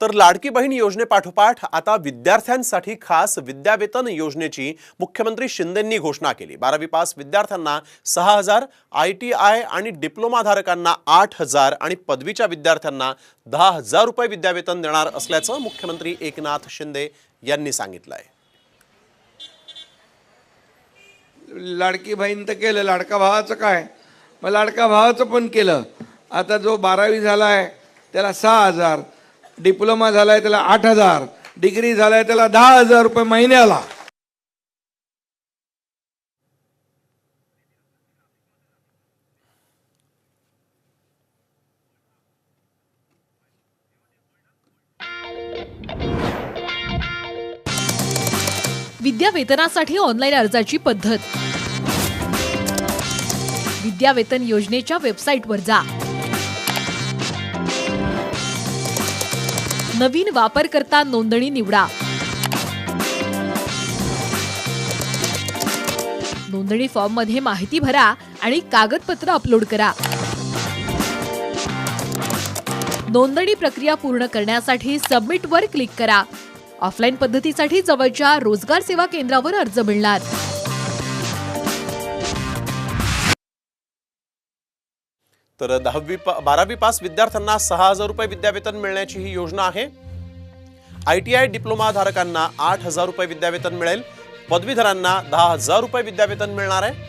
तर लाडकी बहीण योजनेपाठोपाठ आता विद्यार्थ्यांसाठी खास विद्यावेतन योजनेची मुख्यमंत्री शिंदेंनी घोषणा केली. बारावी पास विद्यार्थ्यांना सहा हजार आय टी आय आणि डिप्लोमाधारकांना आठ हजार आणि पदवीच्या विद्यार्थ्यांना दहा हजार रुपये विद्यावेतन देणार असल्याचं मुख्यमंत्री एकनाथ शिंदे यांनी सांगितलं आहे लाडकी बहीण तर केलं लाडका भावाचं काय? मग लाडका भावाचं पण केलं. आता जो बारावी झाला आहे त्याला सहा हजार. डिप्लोमा झालाय त्याला आठ हजार. डिग्री झालाय त्याला दहा हजार रुपये महिन्याला. विद्यावेतनासाठी ऑनलाईन अर्जाची पद्धत. विद्यावेतन योजनेच्या वेबसाईटवर जा. नवीन वापरकर्ता नोंदणी निवडा. नोंदणी फॉर्ममध्ये माहिती भरा आणि कागदपत्र अपलोड करा. नोंदणी प्रक्रिया पूर्ण करण्यासाठी सबमिट वर क्लिक करा. ऑफलाईन पद्धतीसाठी जवळच्या रोजगार सेवा केंद्रावर अर्ज मिळणार. तर दहावी पा- बारावी पास विद्यार्थ्यांना सहा हजार रुपये विद्यावेतन मिळण्याची ही योजना आहे. आय टी आय डिप्लोमा धारकांना आठ हजार रुपये विद्यावेतन मिळेल. पदवीधरांना दहा हजार रुपये विद्यावेतन मिळणार आहे.